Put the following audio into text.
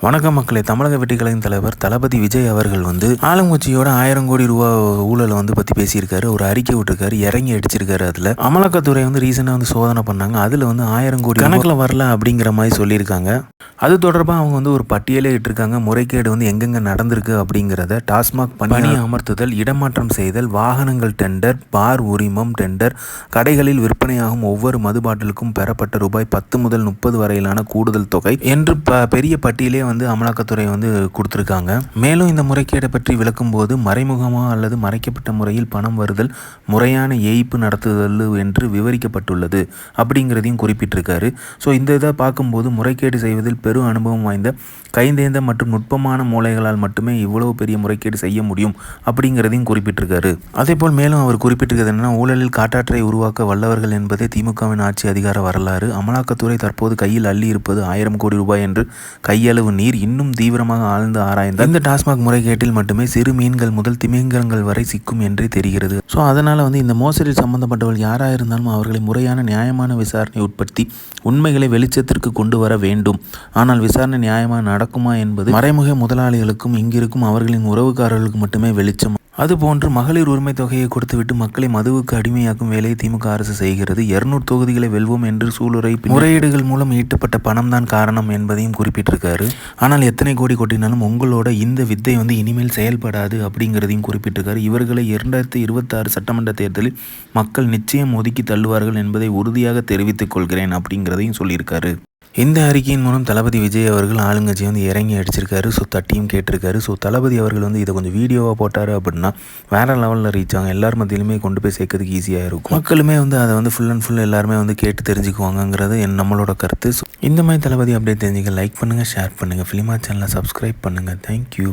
வணக்கம் மக்களே. தமிழக வெற்றிக்கலையின் தலைவர் தளபதி விஜய் அவர்கள் வந்து ஆளுங்கட்சியோட ஆயிரம் கோடி ரூபா ஊழலை வந்து பற்றி பேசியிருக்காரு. ஒரு அறிக்கை விட்டுருக்காரு. இறங்கி அடிச்சிருக்காரு அதில். அமலாக்கத்துறை வந்து ரீசெண்டாக வந்து சோதனை பண்ணாங்க. அதில் வந்து ஆயிரம் கோடி கணக்கில் வரல அப்படிங்கிற மாதிரி சொல்லியிருக்காங்க. அது தொடர்பாக அவங்க வந்து ஒரு பட்டியலே இட்டிருக்காங்க. முறைகேடு வந்து எங்கெங்கே நடந்திருக்கு அப்படிங்கிறத டாஸ்மாக் பணி அமர்த்துதல் இடமாற்றம் செய்தல் வாகனங்கள் டெண்டர் பார் உரிமம் டெண்டர் கடைகளில் விற்பனையாகும் ஒவ்வொரு மது பாட்டிலுக்கும் பெறப்பட்ட ரூபாய் பத்து முதல் முப்பது வரையிலான கூடுதல் தொகை என்று ப பெரிய பட்டியலே வந்து அமலாக்கத்துறை வந்து கொடுத்துருக்காங்க. மேலும் இந்த முறைகேடை பற்றி விளக்கும்போது மறைமுகமாக அல்லது மறைக்கப்பட்ட முறையில் பணம் வருதல் முறையான ஏய்ப்பு நடத்துதல் என்று விவரிக்கப்பட்டுள்ளது அப்படிங்கிறதையும் குறிப்பிட்டிருக்காரு. ஸோ இந்த இதை பார்க்கும்போது முறைகேடு செய்வதில் பெரும் அனுபவம் வாய்ந்த கைந்தேந்த மற்றும் நுட்பமான மூளைகளால் மட்டுமே இவ்வளவு பெரிய முறைகேடு செய்ய முடியும் அப்படிங்கிறதையும் குறிப்பிட்டிருக்காரு. அதேபோல் மேலும் அவர் குறிப்பிட்டிருக்கிறது என்னன்னா ஊழலில் காட்டாற்றை உருவாக்க வல்லவர்கள் என்பதே திமுகவின் ஆட்சி அதிகார வரலாறு. அமலாக்கத்துறை தற்போது கையில் அள்ளி இருப்பது ஆயிரம் கோடி ரூபாய் என்று கையளவு நீர் இன்னும் தீவிரமாக ஆழ்ந்து ஆராய்ந்த இந்த டாஸ்மாக் முறைகேட்டில் மட்டுமே சிறு மீன்கள் முதல் திமிங்கலங்கள் வரை சிக்கும் என்றே தெரிகிறது. ஸோ அதனால் வந்து இந்த மோசடியில் சம்பந்தப்பட்டவர்கள் யாராக இருந்தாலும் அவர்களை முறையான நியாயமான விசாரணை உட்படுத்தி உண்மைகளை வெளிச்சத்திற்கு கொண்டு வர வேண்டும். ஆனால் விசாரணை நியாயமாக நடக்குமா என்பது மறைமுக முதலாளிகளுக்கும் இங்கிருக்கும் அவர்களின் உறவுக்காரர்களுக்கு மட்டுமே வெளிச்சம். அதுபோன்று மகளிர் உரிமை தொகையை கொடுத்துவிட்டு மக்களை மதுவுக்கு அடிமையாக்கும் வேலையை திமுக அரசு செய்கிறது. இருநூறு தொகுதிகளை வெல்வோம் என்று சூளுரை முறையீடுகள் மூலம் ஈட்டப்பட்ட பணம் தான் காரணம் என்பதையும் குறிப்பிட்டிருக்காரு. ஆனால் எத்தனை கோடி கொட்டினாலும் உங்களோட இந்த வித்தை வந்து இனிமேல் செயல்படாது அப்படிங்கிறதையும் குறிப்பிட்டிருக்காரு. இவர்களை இரண்டாயிரத்தி இருபத்தாறு சட்டமன்ற தேர்தலில் மக்கள் நிச்சயம் ஒதுக்கி தள்ளுவார்கள் என்பதை உறுதியாக தெரிவித்துக் கொள்கிறேன் அப்படிங்கிறதையும் சொல்லியிருக்காரு. இந்த அறிக்கையின் மூலம் தளபதி விஜய் அவர்கள் ஆளுங்கட்சி வந்து இறங்கி அடிச்சிருக்காரு. ஸோ தட்டியும் கேட்டிருக்காரு. ஸோ தளபதி அவர்கள் வந்து இதை கொஞ்சம் வீடியோவாக போட்டார் அப்படின்னா வேறு லெவலில் ரீச் ஆகும். எல்லார் மத்தியிலுமே கொண்டு போய் சேர்க்கறதுக்கு ஈஸியாக இருக்கும். மக்களுமே வந்து அதை வந்து ஃபுல் அண்ட் ஃபுல் எல்லாருமே வந்து கேட்டு தெரிஞ்சுக்குவாங்கங்கிறது என் நம்மளோட கருத்து. ஸோ இந்த மாதிரி தளபதி அப்படியே தெரிஞ்சுக்க லைக் பண்ணுங்கள் ஷேர் பண்ணுங்கள் ஃபிலிமா சேனலை சப்ஸ்கிரைப் பண்ணுங்கள் தேங்க்யூ